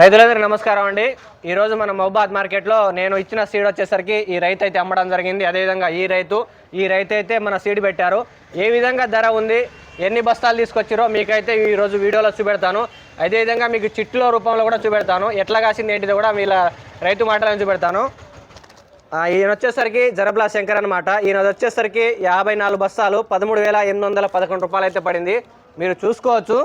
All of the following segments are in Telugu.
రైతులందరూ నమస్కారం అండి. ఈరోజు మన మహబాద్ మార్కెట్లో నేను ఇచ్చిన సీడ్ వచ్చేసరికి ఈ రైతు అయితే అమ్మడం జరిగింది. అదేవిధంగా ఈ రైతు ఈ రైతు అయితే మన సీడ్ పెట్టారు. ఏ విధంగా ధర ఉంది ఎన్ని బస్తాలు తీసుకొచ్చారో మీకైతే ఈ రోజు వీడియోలో చూపెడతాను. అదేవిధంగా మీకు చిట్లో రూపంలో కూడా చూపెడతాను. ఎట్లా కాసింది ఏంటిది కూడా వీళ్ళ రైతు మాటలను చూపెడతాను. ఈయన వచ్చేసరికి జరబ్లా శంకర్ అనమాట ఈయన వచ్చేసరికి యాభై నాలుగు బస్తాలు పదమూడు వేల ఎనిమిది వందల పదకొండు రూపాయలు అయితే పడింది. మీరు చూసుకోవచ్చు.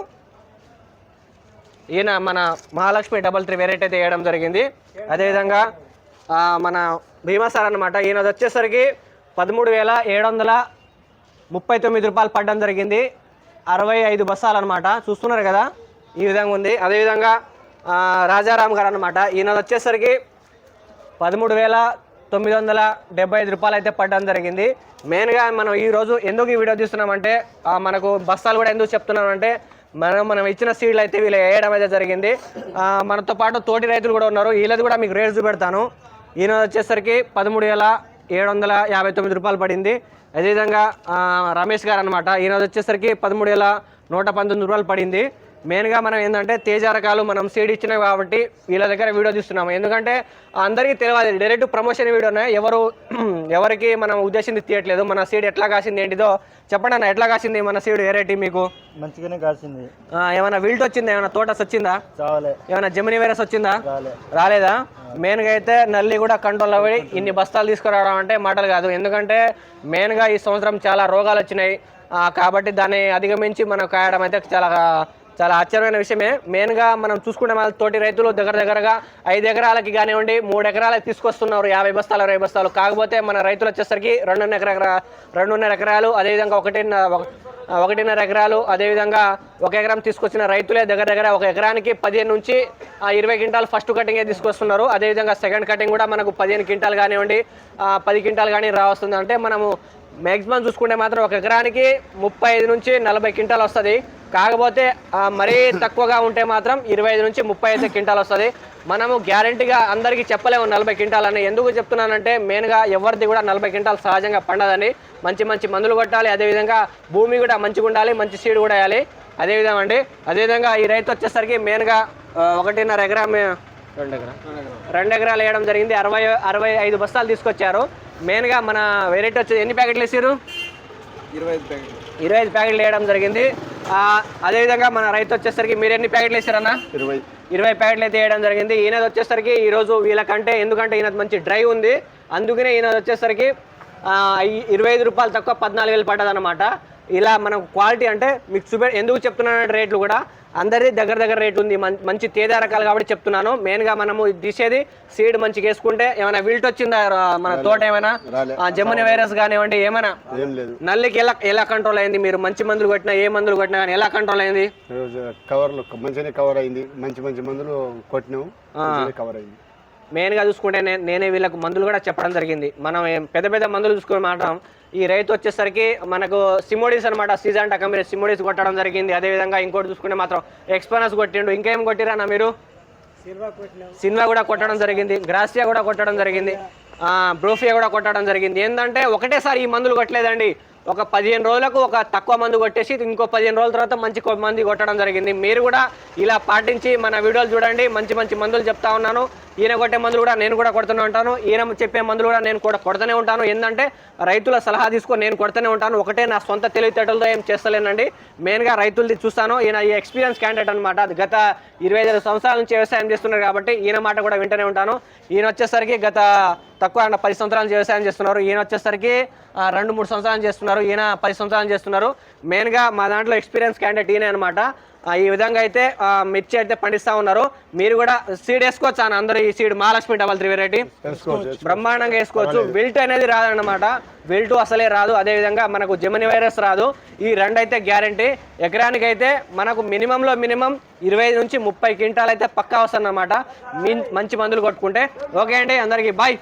ఈయన మన మహాలక్ష్మి డబల్ త్రీ వెరైటీ అయితే వేయడం జరిగింది. అదేవిధంగా మన భీమా సార్ అనమాట ఈయన వచ్చేసరికి పదమూడు వేల ఏడు వందల ముప్పై తొమ్మిది రూపాయలు పడడం జరిగింది. అరవై ఐదు బస్సాలు అనమాట చూస్తున్నారు కదా? ఈ విధంగా ఉంది. అదేవిధంగా రాజారాం గారు అనమాట ఈయన వచ్చేసరికి పదమూడు వేల తొమ్మిది వందల డెబ్బై ఐదు రూపాయలు అయితే పడడం జరిగింది. మెయిన్గా మనం ఈరోజు ఎందుకు ఈ వీడియో తీస్తున్నామంటే మనకు బస్తాలు కూడా ఎందుకు చెప్తున్నామంటే మనం మనం ఇచ్చిన సీడ్లు అయితే వీళ్ళు వేయడం అయితే జరిగింది. మనతో పాటు తోటి రైతులు కూడా ఉన్నారు. వీళ్ళది కూడా మీకు రేట్స్ పెడతాను ఈయన వచ్చేసరికి పదమూడు వేల ఏడు వందల యాభై తొమ్మిది రూపాయలు పడింది. అదేవిధంగా రమేష్ గారు అనమాట ఈయన వచ్చేసరికి పదమూడు వేల నూట పంతొమ్మిది రూపాయలు పడింది. మెయిన్గా మనం ఏంటంటే తేజ రకాలు మనం సీడ్ ఇచ్చినాయి కాబట్టి వీళ్ళ దగ్గర వీడియో తీస్తున్నాము ఎందుకంటే అందరికీ తెలియదు డైరెక్ట్ ప్రమోషన్ వీడియోనే ఎవరు ఎవరికి మనం ఉద్దేశించి తీయట్లేదు మన సీడ్ ఎట్లా కాసింది ఏంటిదో చెప్పండి అన్న ఎట్లా కాసింది మన సీడ్ వెరైటీ మీకు? మంచిగానే కాసింది. ఏమైనా విల్ట్ వచ్చిందా ఏమైనా తోటస్ వచ్చిందా? ఏమైనా జమిని వైరస్ వచ్చిందా? రాలే. రాలేదా? మెయిన్గా అయితే నల్లి కూడా కంట్రోల్ అవ్వడి ఇన్ని బస్తాలు తీసుకురావడం అంటే మాటలు కాదు. ఎందుకంటే మెయిన్గా ఈ సంవత్సరం చాలా రోగాలు వచ్చినాయి. కాబట్టి దాన్ని అధిగమించి మనం కాయడం అయితే చాలా చాలా ఆశ్చర్యమైన విషయమే. మెయిన్గా మనం చూసుకునే వాళ్ళ తోటి రైతులు దగ్గర దగ్గరగా ఐదు ఎకరాలకి కానివ్వండి మూడు ఎకరాలకి తీసుకొస్తున్నారు యాభై బస్తాలు అరవై బస్తాలు. కాకపోతే మన రైతులు వచ్చేసరికి రెండున్నర ఎకరా రెండున్నర ఎకరాలు అదేవిధంగా ఒకటి ఒకటిన్నర ఎకరాలు అదేవిధంగా ఒక ఎకరం తీసుకొచ్చిన రైతులే దగ్గర దగ్గర ఒక ఎకరానికి పదిహేను నుంచి ఇరవై క్వింటాలు ఫస్ట్ కటింగే తీసుకొస్తున్నారు. అదేవిధంగా సెకండ్ కటింగ్ కూడా మనకు పదిహేను క్వింటాలు కానివ్వండి పది క్వింటాలు కానీ రావస్తుంది. అంటే మనము మ్యాక్సిమం చూసుకుంటే మాత్రం ఒక ఎకరానికి ముప్పై ఐదు నుంచి నలభై క్వింటాలు వస్తుంది. కాకపోతే మరీ తక్కువగా ఉంటే మాత్రం ఇరవై ఐదు నుంచి ముప్పై ఐదు క్వింటాలు వస్తుంది. మనము గ్యారంటీగా అందరికీ చెప్పలేము నలభై క్వింటాలు అని ఎందుకు చెప్తున్నానంటే మెయిన్గా ఎవరిది కూడా నలభై క్వింటాలు సహజంగా పండదని మంచి మంచి మందులు కొట్టాలి అదేవిధంగా భూమి కూడా మంచిగా ఉండాలి మంచి సీడ్ కూడా వేయాలి. అదేవిధంగా అండి అదేవిధంగా ఈ రైతు వచ్చేసరికి మెయిన్గా ఒకటిన్నర ఎకరా రెండు ఎకరా రెండు ఎకరాలు వేయడం జరిగింది. అరవై అరవై ఐదు బస్తాలు తీసుకొచ్చారు. మెయిన్గా మన వెరైటీ వచ్చేది ఎన్ని ప్యాకెట్లు వేసారు ఇరవై ఐదు ప్యాకెట్ ఇరవై ఐదు ప్యాకెట్లు వేయడం జరిగింది. అదేవిధంగా మన రైతు వచ్చేసరికి మీరు ఎన్ని ప్యాకెట్లు వేసారన్నా? ఇరవై. ఇరవై ప్యాకెట్లు అయితే వేయడం జరిగింది. ఈయనది వచ్చేసరికి ఈరోజు వీళ్ళకంటే ఎందుకంటే ఈయన మంచి డ్రై ఉంది. అందుకనే ఈయన వచ్చేసరికి ఇరవై ఐదు రూపాయలు తక్కువ పద్నాలుగు వేలు పడ్డదన్నమాట. ఇలా మనం క్వాలిటీ అంటే మీకు చూపే ఎందుకు చెప్తున్నాను రేట్లు కూడా అందరిది దగ్గర దగ్గర రేట్ ఉంది. మంచి తేజ రకాలు కాబట్టి చెప్తున్నాను. మెయిన్గా మనము తీసేది సీడ్ మంచిగా వేసుకుంటే ఏమైనా విల్ట్ వచ్చిందా? మన తోట ఏమైనా? జముని వైరస్ కానివ్వండి ఏమైనా? నల్లికి ఎలా ఎలా కంట్రోల్ అయింది? మీరు మంచి మందులు కొట్టినా ఏ మందులు కొట్టినా కానీ ఎలా కంట్రోల్ అయింది? కవర్లు మంచిగానే కవర్ అయింది. మంచి మంచి మందులు కొట్టినాము కవర్ అయింది. మెయిన్గా చూసుకుంటే నే- నేనే వీళ్ళకు మందులు కూడా చెప్పడం జరిగింది. మనం ఏం పెద్ద పెద్ద మందులు చూసుకుని మాత్రం ఈ రైతు వచ్చేసరికి మనకు సిమోడీస్ అనమాట సీజన్ టక మీరు సిమోడీస్ కొట్టడం జరిగింది. అదేవిధంగా ఇంకోటి చూసుకుంటే మాత్రం ఎక్స్పనస్ కొట్టిండు. ఇంకేం కొట్టిరన్నా మీరు? సినిమా కూడా కొట్టడం జరిగింది. గ్రాసియా కూడా కొట్టడం జరిగింది. బ్రోఫియా కూడా కొట్టడం జరిగింది. ఏంటంటే ఒకటేసారి ఈ మందులు కొట్టలేదండి. ఒక పదిహేను రోజులకు ఒక తక్కువ మందు కొట్టేసి ఇంకో పదిహేను రోజుల తర్వాత మంచి కొ- మంది కొట్టడం జరిగింది. మీరు కూడా ఇలా పాటించి మన వీడియోలు చూడండి. మంచి మంచి మందులు చెప్తా ఉన్నాను. ఈయన కొట్టే మందులు కూడా నేను కూడా కొడుతూనే ఉంటాను. ఈయన చెప్పే మందులు కూడా నేను కూడా కొడుతూనే ఉంటాను. ఏంటంటే రైతుల సలహా తీసుకొని నేను కొడుతూనే ఉంటాను. ఒకటే నా సొంత తెలివితేటలతో ఏం చేస్తలేనండి. మెయిన్గా రైతులది చూస్తాను. ఈయన ఈ ఎక్స్పీరియన్స్ క్యాండిడేట్ అనమాట అది గత ఇరవై ఐదు సంవత్సరాల నుంచి వ్యవసాయం చేస్తున్నారు కాబట్టి ఈయన మాట కూడా వింటూనే ఉంటాను. ఈయన వచ్చేసరికి గత తక్కువ పది సంవత్సరాల నుంచి వ్యవసాయం చేస్తున్నారు. ఈయన వచ్చేసరికి రెండు మూడు సంవత్సరాలు చేస్తున్నారు. ఈయన పది సంవత్సరాలు చేస్తున్నారు. మెయిన్గా మా దాంట్లో ఎక్స్పీరియన్స్ క్యాండిడేట్ ఈయన అనమాట ఈ విధంగా అయితే మిర్చి అయితే పండిస్తూ ఉన్నారు. మీరు కూడా సీడ్ వేసుకోవచ్చు అని అందరూ ఈ seed Mahalakshmi double three variety బ్రహ్మాండంగా వేసుకోవచ్చు. విల్ట్ అనేది రాదన్నమాట. విల్ట్ అసలే రాదు. అదేవిధంగా మనకు జెమిని వైరస్ రాదు. ఈ రెండు అయితే గ్యారంటీ ఎకరానికి అయితే మనకు మినిమంలో మినిమం ఇరవై నుంచి ముప్పై క్వింటాల్ అయితే పక్కా వస్తుందన్నమాట మీ మంచి మందులు కొట్టుకుంటే. ఓకే అండి అందరికీ బాయ్